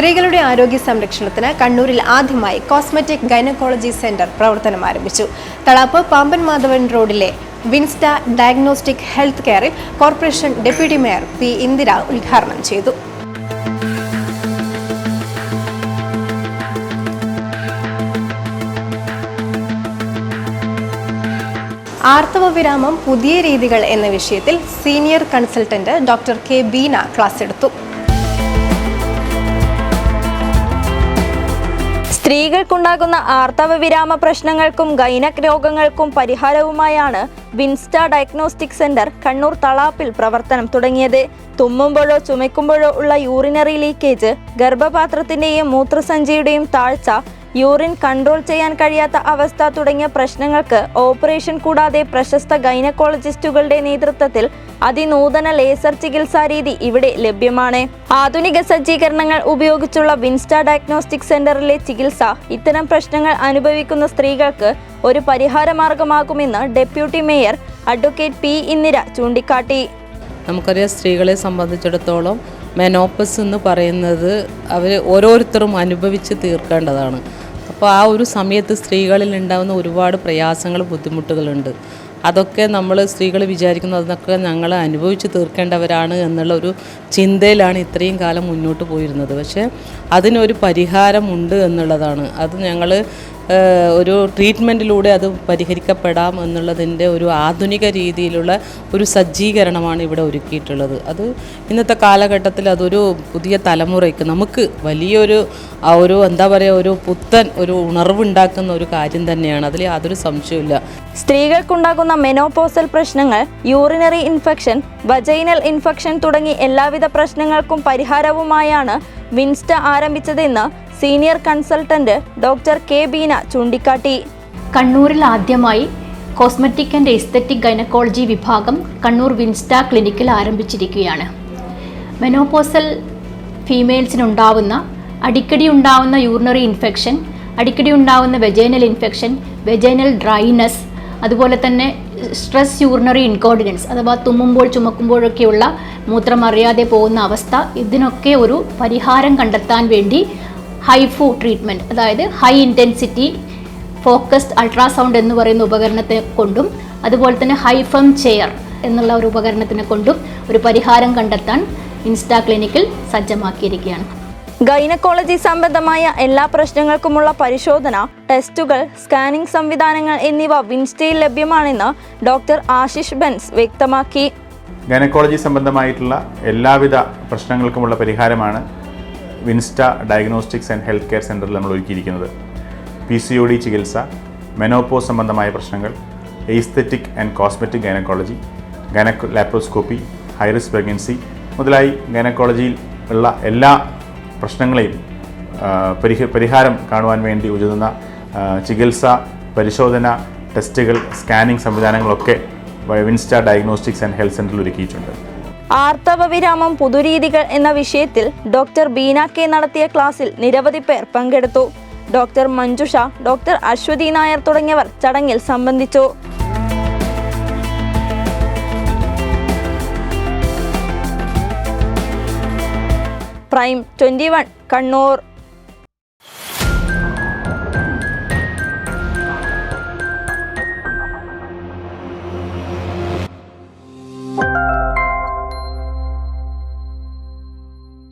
സ്ത്രീകളുടെ ആരോഗ്യ സംരക്ഷണത്തിന് കണ്ണൂരിൽ ആദ്യമായി കോസ്മെറ്റിക് ഗൈനക്കോളജി സെന്റർ പ്രവർത്തനം ആരംഭിച്ചു. തളാപ്പ് പാമ്പൻ മാധവൻ റോഡിലെ വിൻസ്റ്റ ഡയഗ്നോസ്റ്റിക് ഹെൽത്ത് കെയറിൽ corporation deputy mayor P Indira ഉദ്ഘാടനം ചെയ്തു. ആർത്തവ വിരാമം പുതിയ രീതികൾ എന്ന വിഷയത്തിൽ senior consultant doctor K Beena class എടുത്തു. സ്ത്രീകൾക്കുണ്ടാകുന്ന ആർത്തവ വിരാമ പ്രശ്നങ്ങൾക്കും ഗൈനക് രോഗങ്ങൾക്കും പരിഹാരവുമായാണ് വിൻസ്റ്റ ഡയഗ്നോസ്റ്റിക് സെന്റർ കണ്ണൂർ തളാപ്പിൽ പ്രവർത്തനം തുടങ്ങിയത്. തുമ്മുമ്പോഴോ ചുമയ്ക്കുമ്പോഴോ ഉള്ള യൂറിനറി ലീക്കേജ് ഗർഭപാത്രത്തിന്റെയും മൂത്രസഞ്ചിയുടെയും താഴ്ച യൂറിൻ കൺട്രോൾ ചെയ്യാൻ കഴിയാത്ത അവസ്ഥ തുടങ്ങിയ പ്രശ്നങ്ങൾക്ക് ഓപ്പറേഷൻ കൂടാതെ പ്രശസ്ത ഗൈനക്കോളജിസ്റ്റുകളുടെ നേതൃത്വത്തിൽ അതിനൂതന ലേസർ ചികിത്സാ രീതി ഇവിടെ ലഭ്യമാണ്. ആധുനിക സജ്ജീകരണങ്ങൾ ഉപയോഗിച്ചുള്ള വിൻസ്റ്റ ഡയഗ്നോസ്റ്റിക് സെന്ററിലെ ചികിത്സ ഇത്തരം പ്രശ്നങ്ങൾ അനുഭവിക്കുന്ന സ്ത്രീകൾക്ക് ഒരു പരിഹാര മാർഗമാകുമെന്ന് deputy mayor advocate P Indira ചൂണ്ടിക്കാട്ടി. നമുക്കറിയാം സ്ത്രീകളെ സംബന്ധിച്ചിടത്തോളം മെനോപ്പസ് എന്ന് പറയുന്നത് അവർ ഓരോരുത്തരും അനുഭവിച്ച് തീർക്കേണ്ടതാണ്. അപ്പോൾ ആ ഒരു സമയത്ത് സ്ത്രീകളിൽ ഉണ്ടാകുന്ന ഒരുപാട് പ്രയാസങ്ങൾ ബുദ്ധിമുട്ടുകളുണ്ട്. അതൊക്കെ നമ്മൾ സ്ത്രീകൾ വിചാരിക്കുന്നു അതൊക്കെ ഞങ്ങൾ അനുഭവിച്ച് തീർക്കേണ്ടവരാണ് എന്നുള്ള ഒരു ചിന്തയിലാണ് ഇത്രയും കാലം മുന്നോട്ട് പോയിരുന്നത്. പക്ഷേ അതിനൊരു പരിഹാരമുണ്ട് എന്നുള്ളതാണ്. അത് ഞങ്ങൾ ഒരു ട്രീറ്റ്മെന്റിലൂടെ അത് പരിഹരിക്കപ്പെടാം എന്നുള്ളതിന്റെ ഒരു ആധുനിക രീതിയിലുള്ള ഒരു സജ്ജീകരണമാണ് ഇവിടെ ഒരുക്കിയിട്ടുള്ളത്. അത് ഇന്നത്തെ കാലഘട്ടത്തിൽ അതൊരു പുതിയ തലമുറയ്ക്ക് നമുക്ക് വലിയൊരു ഒരു എന്താ പറയുക ഒരു പുത്തൻ ഒരു ഉണർവുണ്ടാക്കുന്ന ഒരു കാര്യം തന്നെയാണ്. അതിൽ യാതൊരു സംശയമില്ല സ്ത്രീകൾക്കുണ്ടാകുന്ന മെനോപോസൽ പ്രശ്നങ്ങൾ യൂറിനറി ഇൻഫെക്ഷൻ വജൈനൽ ഇൻഫെക്ഷൻ തുടങ്ങി എല്ലാവിധ പ്രശ്നങ്ങൾക്കും പരിഹാരവുമായാണ് വിൻസ്റ്റ ആരംഭിച്ചതെന്ന് senior consultant doctor K Beena ചൂണ്ടിക്കാട്ടി. കണ്ണൂരിൽ ആദ്യമായി കോസ്മെറ്റിക് ആൻഡ് എസ്തറ്റിക് ഗൈനക്കോളജി വിഭാഗം കണ്ണൂർ വിൻസ്റ്റ ക്ലിനിക്കിൽ ആരംഭിച്ചിരിക്കുകയാണ്. മെനോപോസൽ ഫീമെയിൽസിനുണ്ടാവുന്ന അടിക്കടി ഉണ്ടാവുന്ന യൂറിനറി ഇൻഫെക്ഷൻ അടിക്കടി ഉണ്ടാവുന്ന വെജൈനൽ ഇൻഫെക്ഷൻ വെജൈനൽ ഡ്രൈനസ് അതുപോലെ തന്നെ സ്ട്രെസ് യൂറിനറി ഇൻകോർഡിനൻസ് അഥവാ തുമ്മുമ്പോൾ ചുമക്കുമ്പോഴൊക്കെയുള്ള മൂത്രം അറിയാതെ പോകുന്ന അവസ്ഥ ഇതിനൊക്കെ ഒരു പരിഹാരം കണ്ടെത്താൻ വേണ്ടി ഹൈഫു ട്രീറ്റ്മെന്റ് അതായത് ഹൈ ഇന്റൻസിറ്റി ഫോക്കസ്ഡ് അൾട്രാസൗണ്ട് എന്ന് പറയുന്ന ഉപകരണത്തെ കൊണ്ടും അതുപോലെ തന്നെ ഹൈഫം ചെയർ എന്നുള്ള ഒരു ഉപകരണത്തിനെ കൊണ്ടും ഒരു പരിഹാരം കണ്ടെത്താൻ ഇൻസ്റ്റാ ക്ലിനിക്കിൽ സജ്ജമാക്കിയിരിക്കുകയാണ്. ഗൈനക്കോളജി സംബന്ധമായ എല്ലാ പ്രശ്നങ്ങൾക്കുമുള്ള പരിശോധന ടെസ്റ്റുകൾ സ്കാനിംഗ് സംവിധാനങ്ങൾ എന്നിവ വിൻസ്റ്റയിൽ ലഭ്യമാണെന്ന് ഡോക്ടർ ആശിഷ് ബെൻസ് വ്യക്തമാക്കി. ഗൈനക്കോളജി സംബന്ധമായിട്ടുള്ള എല്ലാവിധ പ്രശ്നങ്ങൾക്കുമുള്ള പരിഹാരമാണ് Winsta diagnostics and health care സെന്ററിൽ നമ്മൾ ഒരുക്കിയിരിക്കുന്നത്. പി സി ഒ ഡി ചികിത്സ മെനോപോസ് സംബന്ധമായ പ്രശ്നങ്ങൾ aesthetic and cosmetic gynaecology gynaec laparoscopy high risk pregnancy മുതലായി ഗൈനക്കോളജിയിൽ ഉള്ള എല്ലാ പ്രശ്നങ്ങളെയും പരിഹ പരിഹാരം കാണുവാൻ വേണ്ടി ഉചിതുന്ന ചികിത്സ പരിശോധന ടെസ്റ്റുകൾ സ്കാനിംഗ് സംവിധാനങ്ങളൊക്കെ വിൻസ്റ്റ ഡയഗ്നോസ്റ്റിക്സ് ആൻഡ് ഹെൽത്ത് സെന്ററിൽ ഒരുക്കിയിട്ടുണ്ട്. ആർത്തവ വിരാമം പുതുരീതികൾ എന്ന വിഷയത്തിൽ ഡോക്ടർ ബീന കെ നടത്തിയ ക്ലാസ്സിൽ നിരവധി പേർ പങ്കെടുത്തു. ഡോക്ടർ മഞ്ജുഷ ഡോക്ടർ അശ്വതി നായർ തുടങ്ങിയവർ ചടങ്ങിൽ സംബന്ധിച്ചു. Prime twenty Kannur.